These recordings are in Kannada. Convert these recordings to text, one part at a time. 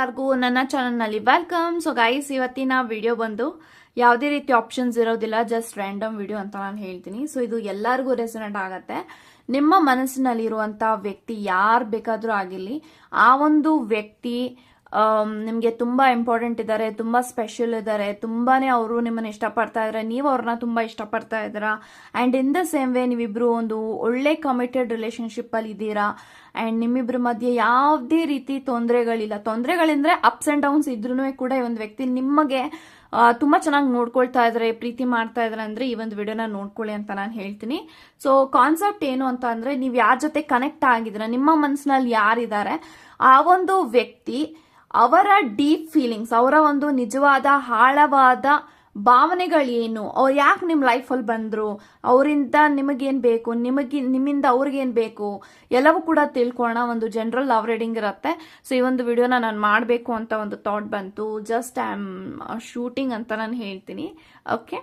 ಎಲ್ಲರಿಗೂ ನನ್ನ ಚಾನಲ್ನಲ್ಲಿ ವೆಲ್ಕಮ್. ಸೊ ಗೈಸ್ ಇವತ್ತಿನ ವಿಡಿಯೋ ಬಂದು ಯಾವುದೇ ರೀತಿ ಆಪ್ಷನ್ಸ್ ಇರೋದಿಲ್ಲ ಜಸ್ಟ್ ರ್ಯಾಂಡಮ್ ವಿಡಿಯೋ ಅಂತ ನಾನು ಹೇಳ್ತೀನಿ. ಸೊ ಇದು ಎಲ್ಲರಿಗೂ ರೆಸನೆಂಟ್ ಆಗುತ್ತೆ. ನಿಮ್ಮ ಮನಸ್ಸಿನಲ್ಲಿರುವಂಥ ವ್ಯಕ್ತಿ ಯಾರು ಬೇಕಾದರೂ ಆಗಿರಲಿ, ಆ ಒಂದು ವ್ಯಕ್ತಿ ನಿಮಗೆ ತುಂಬ ಇಂಪಾರ್ಟೆಂಟ್ ಇದ್ದಾರೆ ತುಂಬ ಸ್ಪೆಷಲ್ ಇದ್ದಾರೆ ತುಂಬಾ ಅವರು ನಿಮ್ಮನ್ನು ಇಷ್ಟಪಡ್ತಾ ಇದ್ದಾರೆ ನೀವು ಅವ್ರನ್ನ ತುಂಬ ಇಷ್ಟಪಡ್ತಾ ಇದ್ದೀರಾ? And in the same way ನೀವಿಬ್ಬರು ಒಂದು ಒಳ್ಳೆ ಕಮಿಟೆಡ್ ರಿಲೇಷನ್ಶಿಪ್ಪಲ್ಲಿ ಇದ್ದೀರಾ? ಆ್ಯಂಡ್ ನಿಮ್ಮಿಬ್ಬರ ಮಧ್ಯೆ ಯಾವುದೇ ರೀತಿ ತೊಂದರೆಗಳಿಲ್ಲ. ತೊಂದರೆಗಳಿಂದ್ರೆ ಅಪ್ಸ್ ಆ್ಯಂಡ್ ಡೌನ್ಸ್ ಇದ್ರೂ ಕೂಡ ಈ ಒಂದು ವ್ಯಕ್ತಿ ನಿಮಗೆ ತುಂಬ ಚೆನ್ನಾಗಿ ನೋಡ್ಕೊಳ್ತಾ ಇದ್ದಾರೆ ಪ್ರೀತಿ ಮಾಡ್ತಾ ಇದ್ದಾರೆ ಅಂದ್ರೆ ಈ ಒಂದು ವಿಡಿಯೋನ ನೋಡ್ಕೊಳ್ಳಿ ಅಂತ ನಾನು ಹೇಳ್ತೀನಿ. ಸೊ ಕಾನ್ಸೆಪ್ಟ್ ಏನು ಅಂತ ಅಂದರೆ ನೀವು ಯಾರ ಜೊತೆ ಕನೆಕ್ಟ್ ಆಗಿದ್ದೀರಾ, ನಿಮ್ಮ ಮನಸ್ಸಿನಲ್ಲಿ ಯಾರಿದ್ದಾರೆ, ಆ ಒಂದು ವ್ಯಕ್ತಿ ಅವರ ಡೀಪ್ ಫೀಲಿಂಗ್ಸ್ ಅವರ ಒಂದು ನಿಜವಾದ, ಆಳವಾದ ಭಾವನೆಗಳೇನು? ಅವ್ರು ಯಾಕೆ ನಿಮ್ಮ ಲೈಫಲ್ಲಿ ಬಂದರು? ಅವರಿಂದ ನಿಮಗೇನು ಬೇಕು? ನಿಮಗೆ, ನಿಮ್ಮಿಂದ ಅವ್ರಿಗೇನು ಬೇಕು? ಎಲ್ಲವೂ ಕೂಡ ತಿಳ್ಕೊಳ್ಳೋಣ. ಒಂದು ಜನರಲ್ ಲವ್ ರೀಡಿಂಗ್ ಇರುತ್ತೆ. ಸೊ ಈ ಒಂದು ವಿಡಿಯೋನ ನಾನು ಮಾಡಬೇಕು ಅಂತ ಒಂದು ಥಾಟ್ ಬಂತು. ಜಸ್ಟ್ ಐ ಆಮ್ ಶೂಟಿಂಗ್ ಅಂತ ನಾನು ಹೇಳ್ತೀನಿ. ಓಕೆ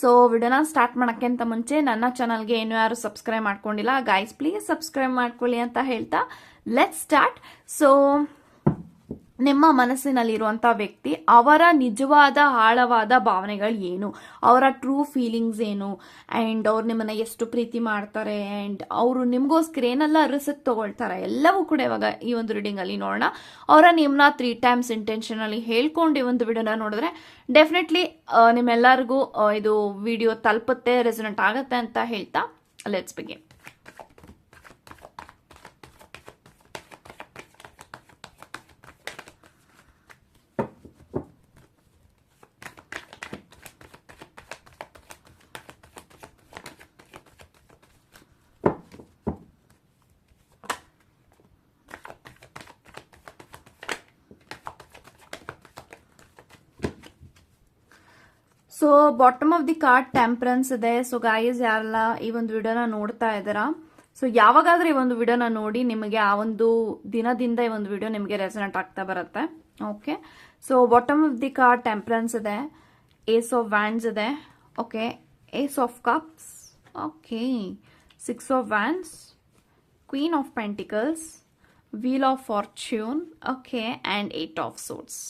ಸೊ ವಿಡಿಯೋನ ಸ್ಟಾರ್ಟ್ ಮಾಡೋಕ್ಕಿಂತ ಮುಂಚೆ ನನ್ನ ಚಾನಲ್ಗೆ ಏನು ಯಾರು ಸಬ್ಸ್ಕ್ರೈಬ್ ಮಾಡ್ಕೊಂಡಿಲ್ಲ. ಗೈಸ್ ಪ್ಲೀಸ್ ಸಬ್ಸ್ಕ್ರೈಬ್ ಮಾಡ್ಕೊಳ್ಳಿ ಅಂತ ಹೇಳ್ತಾ ಲೆಟ್ ಸ್ಟಾರ್ಟ್ ಸೊ ನಿಮ್ಮ ಮನಸ್ಸಿನಲ್ಲಿರುವಂಥ ವ್ಯಕ್ತಿ ಅವರ ನಿಜವಾದ ಆಳವಾದ ಭಾವನೆಗಳು ಏನು? ಅವರ ಟ್ರೂ ಫೀಲಿಂಗ್ಸ್ ಏನು? ಆ್ಯಂಡ್ ಅವ್ರು ನಿಮ್ಮನ್ನ ಎಷ್ಟು ಪ್ರೀತಿ ಮಾಡ್ತಾರೆ? ಆ್ಯಂಡ್ ಅವರು ನಿಮಗೋಸ್ಕರ ಏನೆಲ್ಲ ರಿಸ್ಕ್ ತಗೊಳ್ತಾರೆ? ಎಲ್ಲವೂ ಕೂಡ ಇವಾಗ ಈ ಒಂದು ರೀಡಿಂಗಲ್ಲಿ ನೋಡೋಣ. ಅವರ ನಿಮ್ಮನ್ನ ತ್ರೀ ಟೈಮ್ಸ್ ಇಂಟೆನ್ಷನಲ್ಲಿ ಹೇಳ್ಕೊಂಡು ಈ ಒಂದು ವಿಡಿಯೋನ ನೋಡಿದ್ರೆ ಡೆಫಿನೆಟ್ಲಿ ನಿಮ್ಮೆಲ್ಲರಿಗೂ ಇದು ವಿಡಿಯೋ ತಲುಪುತ್ತೆ ರೆಸನೆಂಟ್ ಆಗುತ್ತೆ ಅಂತ ಹೇಳ್ತಾ let's begin so bottom of the card temperance ಇದೆ. ಸೊ ಗಾಯಸ್ ಯಾರೆಲ್ಲ ಈ ಒಂದು ವಿಡಿಯೋನ ನೋಡ್ತಾ ಇದ್ದೀರಾ? ಸೊ ಯಾವಾಗಾದ್ರೂ ಈ ಒಂದು ವಿಡಿಯೋನ ನೋಡಿ ನಿಮಗೆ ಆ ಒಂದು ದಿನದಿಂದ ಈ ಒಂದು ವಿಡಿಯೋ ನಿಮಗೆ ರೆಸನೆಂಟ್ ಆಗ್ತಾ ಬರುತ್ತೆ. Okay so bottom of the card temperance ಇದೆ. ಏಸ್ ಆಫ್ ವ್ಯಾನ್ಸ್ ಇದೆ. Okay ace of cups okay six of wands queen of pentacles wheel of fortune okay and eight of swords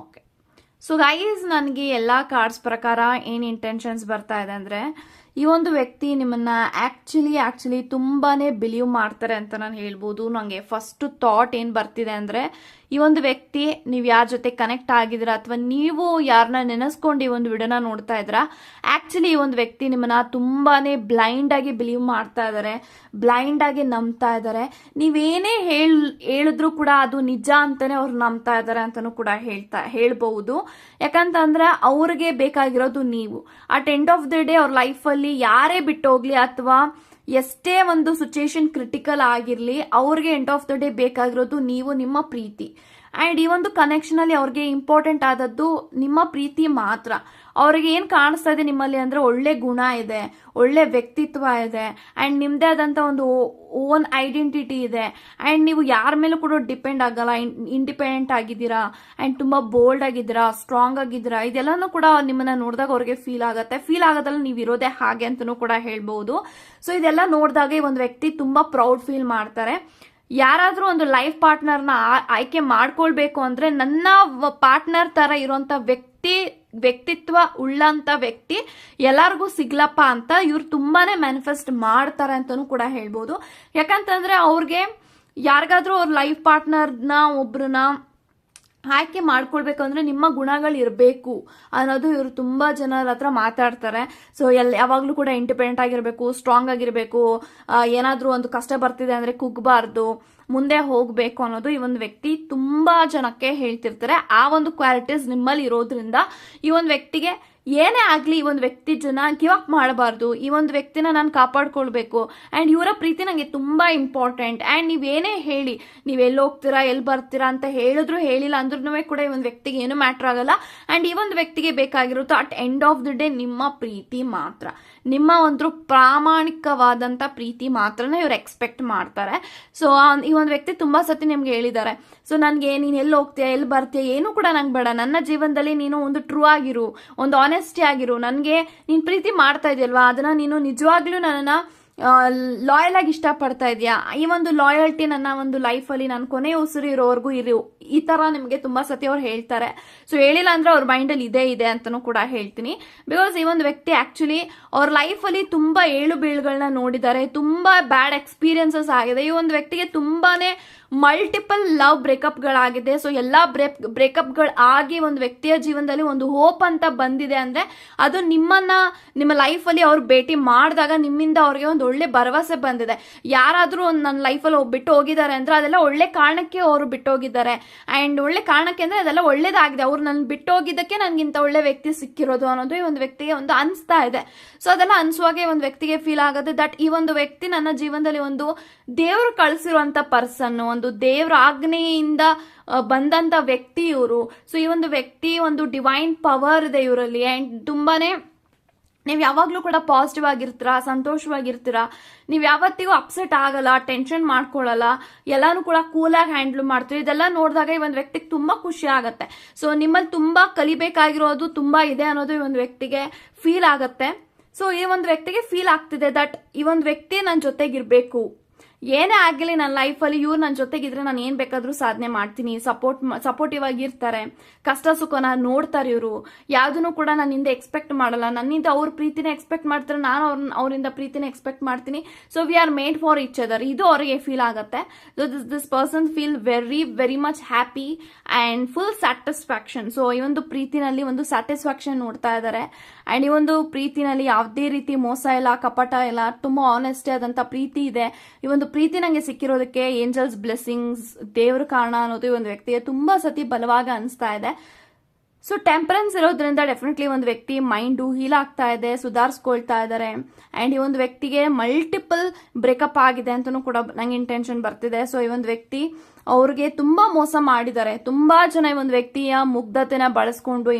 okay so guys ನನಗೆ ಎಲ್ಲ ಕಾರ್ಡ್ಸ್ ಪ್ರಕಾರ ಏನು ಇಂಟೆನ್ಷನ್ಸ್ ಬರ್ತಾ ಇದೆ ಅಂದರೆ, ಈ ಒಂದು ವ್ಯಕ್ತಿ ನಿಮ್ಮನ್ನ ಆ್ಯಕ್ಚುಲಿ ಆ್ಯಕ್ಚುಲಿ ತುಂಬಾ ಬಿಲೀವ್ ಮಾಡ್ತಾರೆ ಅಂತ ನಾನು ಹೇಳ್ಬೋದು. ನನಗೆ ಫಸ್ಟ್ ಥಾಟ್ ಏನು ಬರ್ತಿದೆ ಅಂದರೆ ಈ ಒಂದು ವ್ಯಕ್ತಿ, ನೀವು ಯಾರ ಜೊತೆ ಕನೆಕ್ಟ್ ಆಗಿದ್ದೀರಾ ಅಥವಾ ನೀವು ಯಾರನ್ನ ನೆನೆಸ್ಕೊಂಡು ಈ ಒಂದು ವಿಡಿಯೋನ ನೋಡ್ತಾ ಇದ್ದೀರಾ ಆ್ಯಕ್ಚುಲಿ ಈ ಒಂದು ವ್ಯಕ್ತಿ ನಿಮ್ಮನ್ನ ತುಂಬಾನೇ ಬ್ಲೈಂಡ್ ಆಗಿ ಬಿಲೀವ್ ಮಾಡ್ತಾ ಇದ್ದಾರೆ ಬ್ಲೈಂಡ್ ಆಗಿ ನಂಬ್ತಾ ಇದ್ದಾರೆ. ನೀವೇನೇ ಹೇಳ, ಹೇಳಿದ್ರು ಕೂಡ ಅದು ನಿಜ ಅಂತಾನೆ ಅವ್ರು ನಂಬ್ತಾ ಇದ್ದಾರೆ ಅಂತಾನೂ ಕೂಡ ಹೇಳ್ತಾ, ಹೇಳ್ಬಹುದು. ಯಾಕಂತಂದ್ರೆ ಅವ್ರಿಗೆ ಬೇಕಾಗಿರೋದು ನೀವು. At end of the day ಅವ್ರ ಲೈಫಲ್ಲಿ ಯಾರೇ ಬಿಟ್ಟೋಗ್ಲಿ ಅಥವಾ ಎಷ್ಟೇ ಒಂದು ಸಿಚುಯೇಷನ್ ಕ್ರಿಟಿಕಲ್ ಆಗಿರಲಿ ಅವ್ರಿಗೆ ಎಂಡ್ ಆಫ್ ದ ಡೇ ಬೇಕಾಗಿರೋದು ನೀವು ನಿಮ್ಮ ಪ್ರೀತಿ. ಆ್ಯಂಡ್ ಈ ಒಂದು ಕನೆಕ್ಷನ್ ಅಲ್ಲಿ ಅವ್ರಿಗೆ ಇಂಪಾರ್ಟೆಂಟ್ ಆದದ್ದು ನಿಮ್ಮ ಪ್ರೀತಿ ಮಾತ್ರ. ಅವ್ರಿಗೆ ಏನು ಕಾಣಿಸ್ತಾ ಇದೆ ನಿಮ್ಮಲ್ಲಿ ಅಂದ್ರೆ ಒಳ್ಳೆ ಗುಣ ಇದೆ, ಒಳ್ಳೆ ವ್ಯಕ್ತಿತ್ವ ಇದೆ ಆ್ಯಂಡ್ ನಿಮ್ಮದೇ ಆದಂಥ ಒಂದು ಓನ್ ಐಡೆಂಟಿಟಿ ಇದೆ. ಆ್ಯಂಡ್ ನೀವು ಯಾರ ಮೇಲೂ ಕೂಡ ಡಿಪೆಂಡ್ ಆಗಲ್ಲ ಇಂಡಿಪೆಂಡೆಂಟ್ ಆಗಿದ್ದೀರಾ ಆ್ಯಂಡ್ ತುಂಬ ಬೋಲ್ಡ್ ಆಗಿದ್ದೀರಾ ಸ್ಟ್ರಾಂಗ್ ಆಗಿದ್ದೀರಾ, ಇದೆಲ್ಲನೂ ಕೂಡ ನಿಮ್ಮನ್ನ ನೋಡಿದಾಗ ಅವ್ರಿಗೆ ಫೀಲ್ ಆಗುತ್ತೆ. ಫೀಲ್ ಆಗೋದಲ್ಲ ನೀವು ಇರೋದೇ ಹಾಗೆ ಅಂತಲೂ ಕೂಡ ಹೇಳ್ಬೋದು. ಸೊ ಇದೆಲ್ಲ ನೋಡಿದಾಗ ಈ ಒಂದು ವ್ಯಕ್ತಿ ತುಂಬ ಪ್ರೌಡ್ ಫೀಲ್ ಮಾಡ್ತಾರೆ. ಯಾರಾದರೂ ಒಂದು ಲೈಫ್ ಪಾರ್ಟ್ನರ್ನ ಆಯ್ಕೆ ಮಾಡ್ಕೊಳ್ಬೇಕು ಅಂದರೆ ನನ್ನ ಪಾರ್ಟ್ನರ್ ಥರ ಇರುವಂತ ವ್ಯಕ್ತಿ, ವ್ಯಕ್ತಿತ್ವ ಉಳ್ಳಂಥ ವ್ಯಕ್ತಿ ಎಲ್ಲರಿಗೂ ಸಿಗ್ಲಪ್ಪ ಅಂತ ಇವ್ರು ತುಂಬಾ ಮ್ಯಾನಿಫೆಸ್ಟ್ ಮಾಡ್ತಾರೆ ಅಂತಲೂ ಕೂಡ ಹೇಳ್ಬೋದು. ಯಾಕಂತಂದರೆ ಅವ್ರಿಗೆ ಯಾರಿಗಾದ್ರೂ ಅವ್ರ ಲೈಫ್ ಪಾರ್ಟ್ನರ್ನ ಒಬ್ರನ್ನ ಆಯ್ಕೆ ಮಾಡ್ಕೊಳ್ಬೇಕು ಅಂದ್ರೆ ನಿಮ್ಮ ಗುಣಗಳು ಇರಬೇಕು ಅನ್ನೋದು ಇವರು ತುಂಬಾ ಜನರ ಹತ್ರ ಮಾತಾಡ್ತಾರೆ. ಸೊ ಎಲ್ಲಿ ಯಾವಾಗಲೂ ಕೂಡ ಇಂಡಿಪೆಂಡೆಂಟ್ ಆಗಿರಬೇಕು ಸ್ಟ್ರಾಂಗ್ ಆಗಿರಬೇಕು. ಏನಾದರೂ ಒಂದು ಕಷ್ಟ ಬರ್ತಿದೆ ಅಂದ್ರೆ ಕುಗ್ಬಾರ್ದು, ಮುಂದೆ ಹೋಗಬೇಕು ಅನ್ನೋದು ಈ ಒಂದು ವ್ಯಕ್ತಿ ತುಂಬಾ ಜನಕ್ಕೆ ಹೇಳ್ತಿರ್ತಾರೆ. ಆ ಒಂದು ಕ್ವಾಲಿಟೀಸ್ ನಿಮ್ಮಲ್ಲಿ ಇರೋದ್ರಿಂದ ಈ ಒಂದು ವ್ಯಕ್ತಿಗೆ ಏನೇ ಆಗಲಿ ಈ ಒಂದು ವ್ಯಕ್ತಿ ಜನ ಗಿವ್ ಅಪ್ ಮಾಡಬಾರ್ದು. ಈ ಒಂದು ವ್ಯಕ್ತಿನ ನಾನು ಕಾಪಾಡ್ಕೊಳ್ಬೇಕು. ಆ್ಯಂಡ್ ಇವರ ಪ್ರೀತಿ ನನಗೆ ತುಂಬ ಇಂಪಾರ್ಟೆಂಟ್ ಆ್ಯಂಡ್ ನೀವೇನೇ ಹೇಳಿ, ನೀವು ಎಲ್ಲಿ ಹೋಗ್ತೀರಾ, ಎಲ್ಲಿ ಬರ್ತೀರಾ ಅಂತ ಹೇಳಿದ್ರು ಹೇಳಿಲ್ಲ ಅಂದ್ರೂ ಕೂಡ ಈ ಒಂದು ವ್ಯಕ್ತಿಗೆ ಏನು ಮ್ಯಾಟ್ರ್ ಆಗಲ್ಲ. ಆ್ಯಂಡ್ ಈ ಒಂದು ವ್ಯಕ್ತಿಗೆ ಬೇಕಾಗಿರುತ್ತೋ at end of the day ನಿಮ್ಮ ಪ್ರೀತಿ ಮಾತ್ರ. ನಿಮ್ಮ ಒಂದು ಪ್ರಾಮಾಣಿಕವಾದಂಥ ಪ್ರೀತಿ ಮಾತ್ರನೇ ಇವ್ರು ಎಕ್ಸ್ಪೆಕ್ಟ್ ಮಾಡ್ತಾರೆ. ಸೊ ಈ ಒಂದು ವ್ಯಕ್ತಿ ತುಂಬ ಸತಿ ನಿಮ್ಗೆ ಹೇಳಿದ್ದಾರೆ ಸೊ ನನಗೆ ನೀನು ಎಲ್ಲಿ ಹೋಗ್ತೀಯ, ಎಲ್ಲಿ ಬರ್ತೀಯ, ಏನು ಕೂಡ ನಂಗೆ ಬೇಡ. ನನ್ನ ಜೀವನದಲ್ಲಿ ನೀನು ಒಂದು ಟ್ರೂ ಆಗಿರು, ಒಂದು ಆನೆಸ್ಟಿ ಆಗಿರು. ನನಗೆ ನೀನು ಪ್ರೀತಿ ಮಾಡ್ತಾ ಇದೆಯಲ್ವಾ? ಅದನ್ನ ನೀನು ನಿಜವಾಗ್ಲೂ ನನ್ನನ್ನು ಲಾಯಲ್ ಆಗಿ ಇಷ್ಟಪಡ್ತಾ ಇದೆಯಾ. ಈ ಒಂದು ಲಾಯಲ್ಟಿ ನನ್ನ ಒಂದು ಲೈಫಲ್ಲಿ ನಾನು ಕೊನೆ ಉಸಿರು ಇರೋವರೆಗೂ ಇರು ಈ ತರ ನಿಮಗೆ ತುಂಬಾ ಸತಿ ಅವ್ರು ಹೇಳ್ತಾರೆ. ಸೊ ಹೇಳಿಲ್ಲ ಅಂದ್ರೆ ಅವ್ರ ಮೈಂಡಲ್ಲಿ ಇದೇ ಇದೆ ಅಂತಾನೂ ಕೂಡ ಹೇಳ್ತೀನಿ. ಬಿಕಾಸ್ ಈ ಒಂದು ವ್ಯಕ್ತಿ ಆಕ್ಚುಲಿ ಅವ್ರ ಅಲ್ಲಿ ತುಂಬಾ ಏಳು ಬೀಳುಗಳನ್ನ ನೋಡಿದ್ದಾರೆ. ತುಂಬಾ ಬ್ಯಾಡ್ ಎಕ್ಸ್ಪೀರಿಯನ್ಸಸ್ ಆಗಿದೆ. ಈ ಒಂದು ವ್ಯಕ್ತಿಗೆ ತುಂಬಾನೇ ಮಲ್ಟಿಪಲ್ ಲವ್ ಬ್ರೇಕಪ್ ಗಳಾಗಿದೆ. ಸೊ ಎಲ್ಲಾ ಬ್ರೇಕ್ಗಳು ಆಗಿ ಒಂದು ವ್ಯಕ್ತಿಯ ಜೀವನದಲ್ಲಿ ಒಂದು ಹೋಪ್ ಅಂತ ಬಂದಿದೆ ಅಂದ್ರೆ ಅದು ನಿಮ್ಮನ್ನ, ನಿಮ್ಮ ಲೈಫ್ ಅಲ್ಲಿ ಅವ್ರು ಭೇಟಿ ಮಾಡಿದಾಗ ನಿಮ್ಮಿಂದ ಅವ್ರಿಗೆ ಒಂದು ಒಳ್ಳೆ ಭರವಸೆ ಬಂದಿದೆ. ಯಾರಾದರೂ ನನ್ನ ನನ್ನ ಲೈಫಲ್ಲಿ ಬಿಟ್ಟು ಹೋಗಿದ್ದಾರೆ ಅಂದ್ರೆ ಅದೆಲ್ಲ ಒಳ್ಳೆ ಕಾರಣಕ್ಕೆ ಅವರು ಬಿಟ್ಟು ಹೋಗಿದ್ದಾರೆ. ಆ್ಯಂಡ್ ಒಳ್ಳೆ ಕಾರಣಕ್ಕೆ ಅಂದ್ರೆ ಅದೆಲ್ಲ ಒಳ್ಳೇದಾಗಿದೆ. ಅವ್ರು ನನ್ನ ಬಿಟ್ಟು ಹೋಗಿದ್ದಕ್ಕೆ ನನಗಿಂತ ಒಳ್ಳೆ ವ್ಯಕ್ತಿ ಸಿಕ್ಕಿರೋದು ಅನ್ನೋದು ಈ ಒಂದು ವ್ಯಕ್ತಿಗೆ ಒಂದು ಅನಿಸ್ತಾ ಇದೆ. ಸೊ ಅದೆಲ್ಲ ಅನಿಸುವಾಗೆ ಒಂದು ವ್ಯಕ್ತಿಗೆ ಫೀಲ್ ಆಗುತ್ತೆ ದಟ್ ಈ ಒಂದು ವ್ಯಕ್ತಿ ನನ್ನ ಜೀವನದಲ್ಲಿ ಒಂದು ದೇವರು ಕಳಿಸಿರುವಂಥ ಪರ್ಸನ್ ಒಂದು ದೇವರ ಆಜ್ಞೆಯಿಂದ ಬಂದಂಥ ವ್ಯಕ್ತಿ ಇವರು. ಸೊ ಈ ಒಂದು ವ್ಯಕ್ತಿ ಒಂದು ಡಿವೈನ್ ಪವರ್ ಇದೆ ಇವರಲ್ಲಿ. ಅಂಡ್ ತುಂಬಾನೇ ನೀವು ಯಾವಾಗಲೂ ಕೂಡ ಪಾಸಿಟಿವ್ ಆಗಿರ್ತೀರಾ, ಸಂತೋಷವಾಗಿರ್ತೀರಾ, ನೀವು ಯಾವತ್ತಿಗೂ ಅಪ್ಸೆಟ್ ಆಗಲ್ಲ ಟೆನ್ಷನ್ ಮಾಡ್ಕೊಳ್ಳಲ್ಲ ಎಲ್ಲಾನು ಕೂಡ ಕೂಲಾಗಿ ಹ್ಯಾಂಡಲ್ ಮಾಡ್ತೀರಿ. ಇದೆಲ್ಲ ನೋಡಿದಾಗ ಈ ಒಂದು ವ್ಯಕ್ತಿಗೆ ತುಂಬಾ ಖುಷಿ ಆಗುತ್ತೆ. ಸೊ ನಿಮ್ಮಲ್ಲಿ ತುಂಬಾ ಕಲಿಬೇಕಾಗಿರೋದು ತುಂಬಾ ಇದೆ ಅನ್ನೋದು ಈ ಒಂದು ವ್ಯಕ್ತಿಗೆ ಫೀಲ್ ಆಗುತ್ತೆ. ಸೊ ಈ ಒಂದು ವ್ಯಕ್ತಿಗೆ ಫೀಲ್ ಆಗ್ತಿದೆ ದಟ್ ಈ ಒಂದು ವ್ಯಕ್ತಿ ನನ್ನ ಜೊತೆಗಿರ್ಬೇಕು. ಏನೇ ಆಗಲಿ ನನ್ನ ಲೈಫಲ್ಲಿ ಇವ್ರು ನನ್ನ ಜೊತೆಗಿದ್ರೆ ನಾನು ಏನು ಬೇಕಾದರೂ ಸಾಧನೆ ಮಾಡ್ತೀನಿ. ಸಪೋರ್ಟ್ ಸಪೋರ್ಟಿವ್ ಆಗಿರ್ತಾರೆ. ಕಷ್ಟ ಸುಖನ ನೋಡ್ತಾರೆ ಇವರು. ಯಾವುದನ್ನು ಕೂಡ ನನ್ನಿಂದ ಎಕ್ಸ್ಪೆಕ್ಟ್ ಮಾಡಲ್ಲ. ನನ್ನಿಂದ ಅವ್ರ ಪ್ರೀತಿನ ಎಕ್ಸ್ಪೆಕ್ಟ್ ಮಾಡ್ತಾರೆ. ನಾನು ಅವ್ರ, ಅವರಿಂದ ಪ್ರೀತಿನ ಎಕ್ಸ್ಪೆಕ್ಟ್ ಮಾಡ್ತೀನಿ. So we are made for each other ಇದು ಅವರಿಗೆ ಫೀಲ್ ಆಗುತ್ತೆ. So this this person feel very very much happy and full satisfaction so ಈ ಒಂದು ಪ್ರೀತಿನಲ್ಲಿ ಒಂದು ಸ್ಯಾಟಿಸ್ಫ್ಯಾಕ್ಷನ್ ನೋಡ್ತಾ ಇದ್ದಾರೆ ಆ್ಯಂಡ್ ಈ ಒಂದು ಪ್ರೀತಿನಲ್ಲಿ ಯಾವುದೇ ರೀತಿ ಮೋಸ ಇಲ್ಲ, ಕಪಟ ಇಲ್ಲ, ತುಂಬ ಆನೆಸ್ಟಿ ಆದಂಥ ಪ್ರೀತಿ ಇದೆ. ಈ ಒಂದು ಪ್ರೀತಿ ನನಗೆ ಸಿಕ್ಕಿರೋದಕ್ಕೆ ಏಂಜಲ್ಸ್, ಬ್ಲೆಸ್ಸಿಂಗ್ಸ್, ದೇವ್ರ ಕಾರಣ ಅನ್ನೋದು ಒಂದು ವ್ಯಕ್ತಿಗೆ ತುಂಬಾ ಸತಿ ಬಲವಾಗಿ ಅನಿಸ್ತಾ ಇದೆ. ಸೊ ಟೆಂಪರೆನ್ಸ್ ಇರೋದ್ರಿಂದ ಡೆಫಿನೆಟ್ಲಿ ಒಂದು ವ್ಯಕ್ತಿ ಮೈಂಡು ಹೀಲ್ ಆಗ್ತಾ ಇದೆ, ಸುಧಾರಿಸ್ಕೊಳ್ತಾ ಇದ್ದಾರೆ ಆ್ಯಂಡ್ ಈ ಒಂದು ವ್ಯಕ್ತಿಗೆ ಮಲ್ಟಿಪಲ್ ಬ್ರೇಕಪ್ ಆಗಿದೆ ಅಂತಲೂ ಕೂಡ ನಂಗೆ ಇಂಟೆನ್ಷನ್ ಬರ್ತಿದೆ. ಸೊ ಈ ಒಂದು ವ್ಯಕ್ತಿ ಅವ್ರಿಗೆ ತುಂಬಾ ಮೋಸ ಮಾಡಿದ್ದಾರೆ. ತುಂಬಾ ಜನ ಈ ಒಂದು ವ್ಯಕ್ತಿಯ ಮುಗ್ಧತೆನ ಬಳಸ್ಕೊಂಡು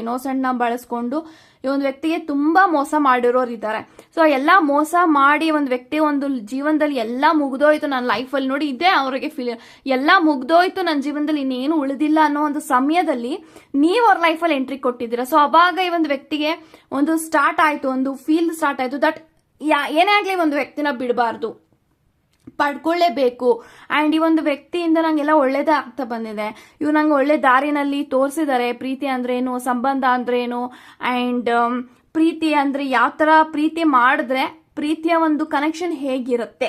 ನ ಬಳಸ್ಕೊಂಡು ಈ ಒಂದು ವ್ಯಕ್ತಿಗೆ ತುಂಬಾ ಮೋಸ ಮಾಡಿರೋರು ಇದ್ದಾರೆ. ಸೊ ಎಲ್ಲ ಮೋಸ ಮಾಡಿ ಒಂದು ವ್ಯಕ್ತಿ ಒಂದು ಜೀವನದಲ್ಲಿ ಎಲ್ಲ ಮುಗ್ದೋಯ್ತು ನನ್ನ ಲೈಫಲ್ಲಿ ನೋಡಿ ಇದೇ ಅವರಿಗೆ ಫೀಲ್ ಎಲ್ಲ ಮುಗ್ದೋಯ್ತು ನನ್ನ ಜೀವನದಲ್ಲಿ ಇನ್ನೇನು ಉಳಿದಿಲ್ಲ ಅನ್ನೋ ಒಂದು ಸಮಯದಲ್ಲಿ ನೀವು ಅವ್ರ ಲೈಫಲ್ಲಿ ಎಂಟ್ರಿ ಕೊಟ್ಟಿದ್ದೀರಾ. ಸೊ ಅವಾಗ ಈ ಒಂದು ವ್ಯಕ್ತಿಗೆ ಒಂದು ಸ್ಟಾರ್ಟ್ ಆಯ್ತು, ಒಂದು ಫೀಲ್ ಸ್ಟಾರ್ಟ್ ಆಯ್ತು ದಟ್ ಯಾ ಏನೇ ಆಗಲಿ ಒಂದು ವ್ಯಕ್ತಿನ ಬಿಡಬಾರ್ದು. ಪಡ್ಕೊಳ್ಳೇಬೇಕು. ಆ್ಯಂಡ್ ಈ ಒಂದು ವ್ಯಕ್ತಿಯಿಂದ ನಂಗೆಲ್ಲ ಒಳ್ಳೇದೇ ಆಗ್ತಾ ಬಂದಿದೆ. ಇವ್ರು ನಂಗೆ ಒಳ್ಳೆ ದಾರಿನಲ್ಲಿ ತೋರಿಸಿದ್ದಾರೆ. ಪ್ರೀತಿ ಅಂದ್ರೇನು ಸಂಬಂಧ ಅಂದ್ರೇನು ಆ್ಯಂಡ್ ಪ್ರೀತಿ ಅಂದ್ರೆ ಯಾವ ಥರ ಪ್ರೀತಿ ಮಾಡಿದ್ರೆ ಪ್ರೀತಿಯ ಒಂದು ಕನೆಕ್ಷನ್ ಹೇಗಿರುತ್ತೆ?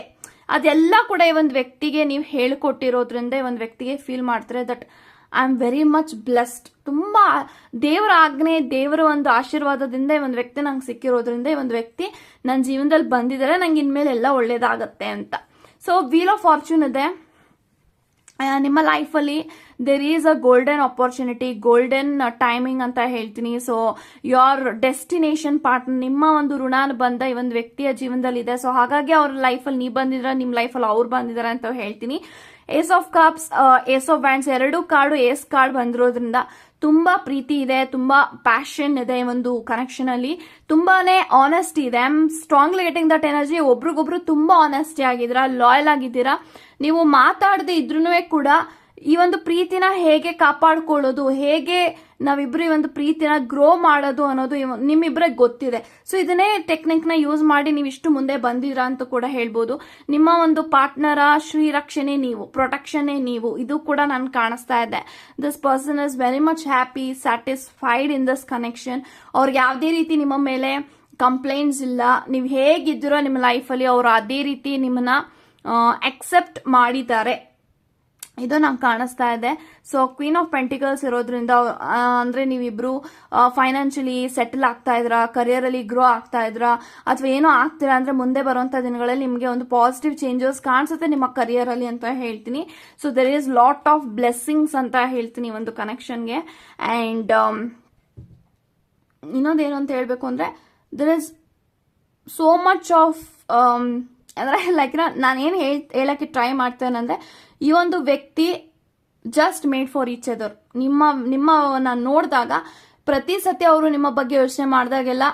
ಅದೆಲ್ಲ ಕೂಡ ಈ ಒಂದು ವ್ಯಕ್ತಿಗೆ ನೀವು ಹೇಳಿಕೊಟ್ಟಿರೋದ್ರಿಂದ ಈ ಒಂದು ವ್ಯಕ್ತಿಗೆ ಫೀಲ್ ಮಾಡ್ತಾರೆ that I am very much blessed ತುಂಬ ದೇವರ ಆಜ್ಞೆ, ದೇವರ ಒಂದು ಆಶೀರ್ವಾದದಿಂದ ಈ ಒಂದು ವ್ಯಕ್ತಿ ನಂಗೆ ಸಿಕ್ಕಿರೋದ್ರಿಂದ ಈ ಒಂದು ವ್ಯಕ್ತಿ ನನ್ನ ಜೀವನದಲ್ಲಿ ಬಂದಿದ್ದಾರೆ. ನಂಗೆ ಇನ್ಮೇಲೆ ಎಲ್ಲ ಒಳ್ಳೇದಾಗತ್ತೆ ಅಂತ. ಸೊ ವೀಲ್ ಆಫ್ ಫಾರ್ಚೂನ್ ಇದೆ. ನಿಮ್ಮ ಲೈಫಲ್ಲಿ there is a golden opportunity golden timing ಅಂತ ಹೇಳ್ತೀನಿ. ಸೊ ಯೋರ್ ಡೆಸ್ಟಿನೇಷನ್ ಪಾರ್ಟ್ ನಿಮ್ಮ ಒಂದು ಋಣ ಬಂದ ಈ ಒಂದು ವ್ಯಕ್ತಿಯ ಜೀವನದಲ್ಲಿ ಇದೆ. ಸೊ ಹಾಗಾಗಿ ಅವ್ರ ಲೈಫಲ್ಲಿ ನೀ ಬಂದಿದ್ರ ನಿಮ್ಮ ಲೈಫಲ್ಲಿ ಅವ್ರು ಬಂದಿದ್ದಾರೆ ಅಂತ ಹೇಳ್ತೀನಿ. Ace of cups ace of wands ಎರಡು ಕಾರ್ಡು ಏಸ್ ಕಾರ್ಡ್ ಬಂದಿರೋದ್ರಿಂದ ತುಂಬಾ ಪ್ರೀತಿ ಇದೆ, ತುಂಬಾ ಪ್ಯಾಷನ್ ಇದೆ ಈ ಒಂದು ಕನೆಕ್ಷನ್ ಅಲ್ಲಿ. ತುಂಬಾನೇ ಆನೆಸ್ಟ್ ಇದೆ. I am strongly getting that energy ಒಬ್ರಿಗೊಬ್ರು ತುಂಬಾ ಆನೆಸ್ಟಿ ಆಗಿದ್ದೀರಾ ಲಾಯಲ್ ಆಗಿದ್ದೀರಾ. ನೀವು ಮಾತಾಡದೆ ಇದ್ರೂ ಕೂಡ ಈ ಒಂದು ಪ್ರೀತಿನ ಹೇಗೆ ಕಾಪಾಡ್ಕೊಳ್ಳೋದು, ಹೇಗೆ ನಾವಿಬ್ರು ಒಂದು ಪ್ರೀತಿನ ಗ್ರೋ ಮಾಡೋದು ಅನ್ನೋದು ನಿಮ್ಮಿಬ್ರಿಗೆ ಗೊತ್ತಿದೆ. ಸೊ ಇದನ್ನೇ ಟೆಕ್ನಿಕ್ನ ಯೂಸ್ ಮಾಡಿ ನೀವು ಇಷ್ಟು ಮುಂದೆ ಬಂದಿದ್ರಾ ಅಂತ ಕೂಡ ಹೇಳ್ಬೋದು. ನಿಮ್ಮ ಒಂದು ಪಾರ್ಟ್ನರ ಶ್ರೀರಕ್ಷಣೆ ನೀವು ಪ್ರೊಟೆಕ್ಷನ್ನೇ ನೀವು. ಇದು ಕೂಡ ನಾನು ಕಾಣಿಸ್ತಾ ಇದೆ. This person is very much happy satisfied in this connection ಅವ್ರಿಗೆ ಯಾವುದೇ ರೀತಿ ನಿಮ್ಮ ಮೇಲೆ ಕಂಪ್ಲೇಂಟ್ಸ್ ಇಲ್ಲ. ನೀವು ಹೇಗಿದ್ದೀರೋ ನಿಮ್ಮ ಲೈಫಲ್ಲಿ ಅವರು ಅದೇ ರೀತಿ ನಿಮ್ಮನ್ನ ಅಕ್ಸೆಪ್ಟ್ ಮಾಡಿದ್ದಾರೆ. ಇದು ನಂಗೆ ಕಾಣಿಸ್ತಾ ಇದೆ. ಸೊ ಕ್ವೀನ್ ಆಫ್ ಪೆಂಟಿಕಲ್ಸ್ ಇರೋದ್ರಿಂದ ಅಂದರೆ ನೀವಿಬ್ರು ಫೈನಾನ್ಷಿಯಲಿ ಸೆಟಲ್ ಆಗ್ತಾ ಇದ್ರಾ ಕರಿಯರ್ ಅಲ್ಲಿ ಗ್ರೋ ಆಗ್ತಾ ಇದ್ರಾ, ಅಥವಾ ಏನೋ ಆಗ್ತೀರಾ ಅಂದ್ರೆ ಮುಂದೆ ಬರುವಂತ ದಿನಗಳಲ್ಲಿ ನಿಮಗೆ ಒಂದು ಪಾಸಿಟಿವ್ ಚೇಂಜಸ್ ಕಾಣಿಸುತ್ತೆ ನಿಮ್ಮ ಕರಿಯರ್ ಅಲ್ಲಿ ಅಂತ ಹೇಳ್ತೀನಿ. So there is lot of blessings ಅಂತ ಹೇಳ್ತೀನಿ ಒಂದು ಕನೆಕ್ಷನ್ಗೆ ಅಂಡ್ ಇನ್ನೊಂದೇನು ಅಂತ ಹೇಳ್ಬೇಕು ಅಂದ್ರೆ there is so much of ಅಂದ್ರೆ ಲೈಕ್ ನಾನೇನು ಹೇಳ್, ಹೇಳಕ್ಕೆ ಟ್ರೈ ಮಾಡ್ತೇನೆ ಅಂದ್ರೆ ಈ ಒಂದು ವ್ಯಕ್ತಿ just made for each other ನಿಮ್ಮ ನಿಮ್ಮನ್ನ ನಾನು ನೋಡಿದಾಗ ಪ್ರತಿ ಸತಿ ಅವರು ನಿಮ್ಮ ಬಗ್ಗೆ ಯೋಚನೆ ಮಾಡಿದಾಗೆಲ್ಲ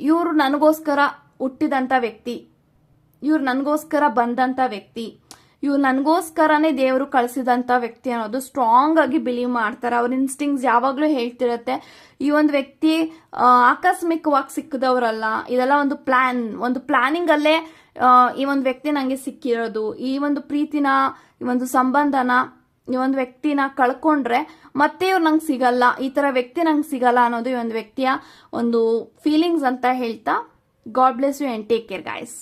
ಇವರು ನನಗೋಸ್ಕರ ಹುಟ್ಟಿದಂಥ ವ್ಯಕ್ತಿ. ಇವ್ರು ನನಗೋಸ್ಕರ ಬಂದಂಥ ವ್ಯಕ್ತಿ. ಇವ್ರು ನನಗೋಸ್ಕರನೇ ದೇವರು ಕಳಿಸಿದಂಥ ವ್ಯಕ್ತಿ ಅನ್ನೋದು ಸ್ಟ್ರಾಂಗ್ ಆಗಿ ಬಿಲೀವ್ ಮಾಡ್ತಾರೆ. ಅವ್ರ ಇನ್ಸ್ಟಿಂಗ್ಸ್ ಯಾವಾಗಲೂ ಹೇಳ್ತಿರತ್ತೆ. ಈ ಒಂದು ವ್ಯಕ್ತಿ ಆಕಸ್ಮಿಕವಾಗಿ ಸಿಕ್ಕಿದವರಲ್ಲ ಇದೆಲ್ಲ ಒಂದು ಪ್ಲಾನ್ ಒಂದು ಪ್ಲಾನಿಂಗ್ ಅಲ್ಲೇ ಆ, ಈ ಒಂದು ವ್ಯಕ್ತಿ ನನಗೆ ಸಿಕ್ಕಿರೋದು, ಈ ಒಂದು ಪ್ರೀತಿನ, ಈ ಒಂದು ಸಂಬಂಧನ, ಈ ಒಂದು ವ್ಯಕ್ತಿನ ಕಳ್ಕೊಂಡ್ರೆ ಮತ್ತೆ ಇವ್ರು ನಂಗೆ ಸಿಗಲ್ಲ, ಈ ತರ ವ್ಯಕ್ತಿ ನಂಗೆ ಸಿಗಲ್ಲ ಅನ್ನೋದು ಈ ಒಂದು ವ್ಯಕ್ತಿಯ ಒಂದು ಫೀಲಿಂಗ್ಸ್ ಅಂತ ಹೇಳ್ತಾ God bless you and take care guys